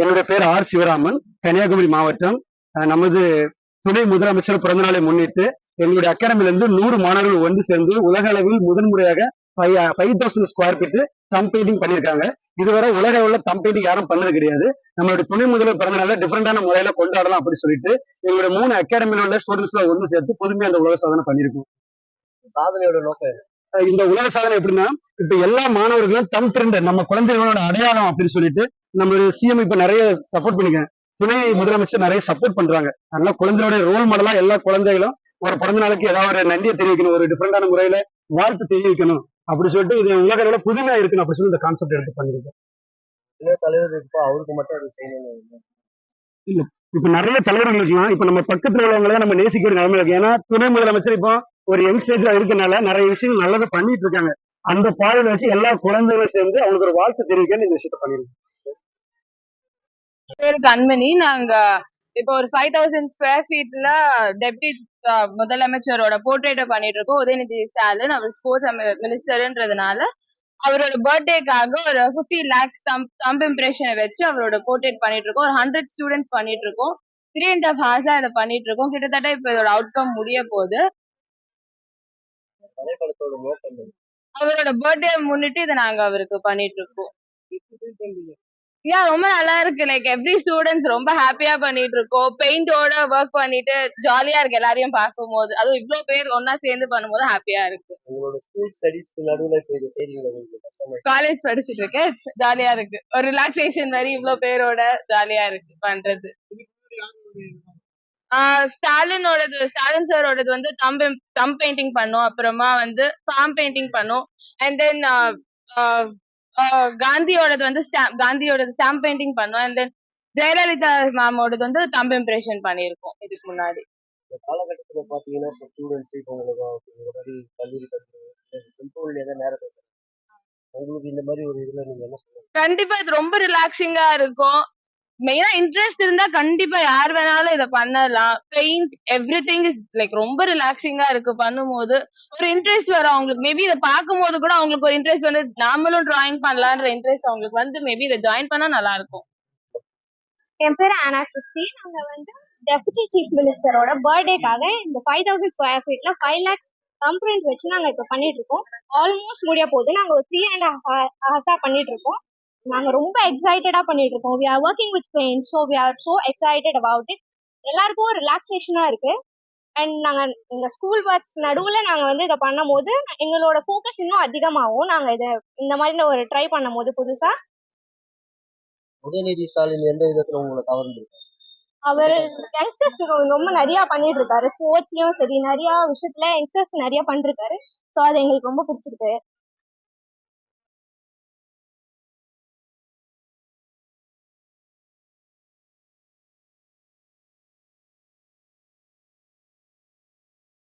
என்னுடைய பேர் ஆர் சிவராமன். கன்னியாகுமரி மாவட்டம். நமது துணை முதலமைச்சர் பிறந்தநாளை முன்னிட்டு எங்களுடைய அகாடமில இருந்து நூறு மாணவர்கள் ஒன்று சேர்ந்து உலக அளவில் முதன்முறையாக five thousand square feet thumb painting பண்ணியிருக்காங்க. இதுவரை உலக அளவில் தம் பெயிண்டிங் யாரும் பண்ணது கிடையாது. நம்மளுடைய துணை முதல்வர் பிறந்தநாள டிஃபரெண்டான முறையில கொண்டாடலாம் அப்படி சொல்லிட்டு எங்களுடைய மூணு அகாடமியில் உள்ள ஸ்டூடெண்ட்ஸ் ஒன்று சேர்த்து புதுமையா அந்த உலக சாதனை பண்ணியிருக்கோம். சாதனையோட நோக்கம் இந்த உலக சாதனை எப்படின்னா இப்ப எல்லா மாணவர்களும் தம் திரண்ட நம்ம குழந்தைகளோட அடையாளம் அப்படின்னு சொல்லிட்டு நம்மளுடைய சிஎம் இப்ப நிறைய சப்போர்ட் பண்ணிருக்காங்க துணை முதலமைச்சர் நிறைய சப்போர்ட் பண்றாங்க. அதனால குழந்தையோட ரோல் மாடலா எல்லா குழந்தைகளும் ஒரு பிறந்த நாளுக்கு ஏதாவது ஒரு நன்றியை தெரிவிக்கணும் ஒரு டிஃபரெண்டான முறையில வாழ்த்து தெரிவிக்கணும் அப்படி சொல்லிட்டு இது உலக அளவுல புதுமையா இருக்கணும் அப்படி சொல்லி இந்த கான்செப்ட் எடுத்து பண்ணிருக்கோம். என்ன தலைவர் இருக்கோ அவருக்கு மட்டும் அது செய்யணும்னு இப்ப நிறைய தலைவர்கள் இருக்கலாம் இப்ப நம்ம பக்கத்துல உள்ளவங்கள நம்ம நேசிக்க வேண்டிய நிலைமையில இருக்கு. ஏன்னா துணை முதலமைச்சர் இப்போ ஒரு யங் ஸ்டேஜ்ல இருக்கனால நிறைய விஷயங்கள் நல்லதை பண்ணிட்டு இருக்காங்க. அந்த பாதையில வச்சு எல்லா குழந்தைகளும் சேர்ந்து அவங்களுக்கு ஒரு வாழ்த்து தெரிவிக்கணும் இந்த விஷயத்த பண்ணிருக்கோம் பேரு கண்மணி. நாங்க இப்போ ஒரு ஃபைவ் தௌசண்ட் ஸ்கொயர் ஃபீட்ல டெப்டி முதலமைச்சரோட போர்ட்ரேட்டை பண்ணிட்டு இருக்கோம் உதயநிதி ஸ்டாலின் அவர் ஸ்போர்ட்ஸ் மினிஸ்டர்ன்றதுனால அவரோட பர்த்டேக்காக ஒரு ஃபிஃப்டி லேக்ஸ் தம்ப் தம்ப் இம்ப்ரெஷனை வச்சு அவரோட போர்ட்ரேட் பண்ணிட்டு இருக்கோம் ஒரு ஹண்ட்ரட் ஸ்டூடெண்ட்ஸ் பண்ணிட்டு இருக்கோம் த்ரீ அண்ட் ஹாஃப் ஹார்ஸா இதை பண்ணிட்டு இருக்கோம் கிட்டத்தட்ட இப்போ இதோட அவுட்கம் முடிய போகுது? அவரோட பர்த்டே முன்னிட்டு இதை நாங்க அவருக்கு பண்ணிட்டு இருக்கோம் யா ரொம்ப நல்லா இருக்கு. லைக் எவ்ரி ஸ்டூடெண்ட்ஸ் ரொம்ப ஹாப்பியா பண்ணிட்டு இருக்கோம் பெயிண்டோட ஒர்க் பண்ணிட்டு ஜாலியா இருக்கு எல்லாரையும் பார்க்கும்போது. அதுவும் இவ்ளோ பேர் ஒன்னா சேர்ந்து பண்ணும்போது ஹாப்பியா இருக்கு. காலேஜ் படிச்சிட்டு இருக்கேன். ஜாலியா இருக்கு. ஒரு ரிலாக்ஸேஷன் மாதிரி இவ்ளோ பேரோட ஜாலியா இருக்கு பண்றது. ஆஹ் ஸ்டாலினோடது ஸ்டாலின் சாரோடது வந்து தம் தம் பெயிண்டிங் பண்ணோம். அப்புறமா வந்து ஃபார்ம் பெயிண்டிங் பண்ணோம். அண்ட் தென் காந்தியோடது வந்து stamp- காந்தியோடது ஸ்டாம்ப் பெயிண்டிங் பண்ணோம். அண்ட் தென் ஜெயலலிதா மேமோடது வந்து தம் இம்ப்ரெஷன் பண்ணியிருக்கோம் இதுக்கு முன்னாடி. இந்த காலகட்டத்துல பாத்தீங்கன்னா இப்போ ஸ்டூடெண்ட்ஸ் இப்போ உங்களுக்கு மாதிரி கல்லூரி படிக்கிறவங்க சிம்பிள் ஏதாவது செலவு- உங்களுக்கு இந்த மாதிரி ஒரு இதுல நீங்க என்ன கண்டிப்பா இது ரொம்ப ரிலாக்ஸிங்கா இருக்கும். மெயினா இன்ட்ரெஸ்ட் இருந்தா கண்டிப்பா யார் வேணாலும் இதை பண்ணலாம். Paint everything is like ரொம்ப ரிலாக்ஸிங்கா இருக்கு பண்ணும்போது. ஒரு இன்ட்ரெஸ்ட் வரும் அவங்களுக்கு. மேபி இதை பார்க்கும்போது கூட அவங்களுக்கு ஒரு இன்ட்ரெஸ்ட் வந்து நாமளும் டிராயிங் பண்ணலான்ற இன்ட்ரெஸ்ட் அவங்களுக்கு வந்து மேபி இதை ஜாயின் பண்ணா நல்லா இருக்கும். என் பேர் ஆனா கிறிஸ்டி நாங்க வந்து டெபுட்டி சீஃப் மினிஸ்டரோட பர்த்டேக்காக இந்த ஃபைவ் தௌசண்ட் ஸ்கொயர் ஃபீட்ல ஃபைவ் லேக்ஸ் கம்ப்ரண்ட் வச்சு நாங்க இப்போ பண்ணிட்டு இருக்கோம். ஆல்மோஸ்ட் முடிய போகுது. நாங்க ஒரு த்ரீ அண்ட் ஹார்ஸா பண்ணிட்டு இருக்கோம். நாங்க ரொம்ப எக்ஸைட்டடா பண்ணிட்டு இருக்கோம். We are working with pain so we are so excited about it எல்லாருக்கும் ரிலாக்ஸேஷனா இருக்கு. அண்ட் நாங்க எங்க ஸ்கூல் ஒர்க்ஸ் நடுவுல நாங்க வந்து இதை பண்ணும்போது எங்களோட ஃபோக்கஸ் இன்னும் அதிகமாகும். நாங்க இதை இந்த மாதிரி ஒரு ட்ரை பண்ணும்போது புதுசா. உதயநிதி ஸ்டாலின் எந்த விதத்துல உங்களை கவர்ந்துருக்கு அவர் யங்ஸ்டர்ஸ்க்கு ரொம்ப நிறைய பண்ணிட்டு இருக்காரு ஸ்போர்ட்ஸ்லயும் சரி நிறைய விஷயத்துல யங்ஸ்டர்ஸ் நிறைய பண்ணிருக்காரு ஸோ அது எங்களுக்கு ரொம்ப பிடிச்சிருக்கு.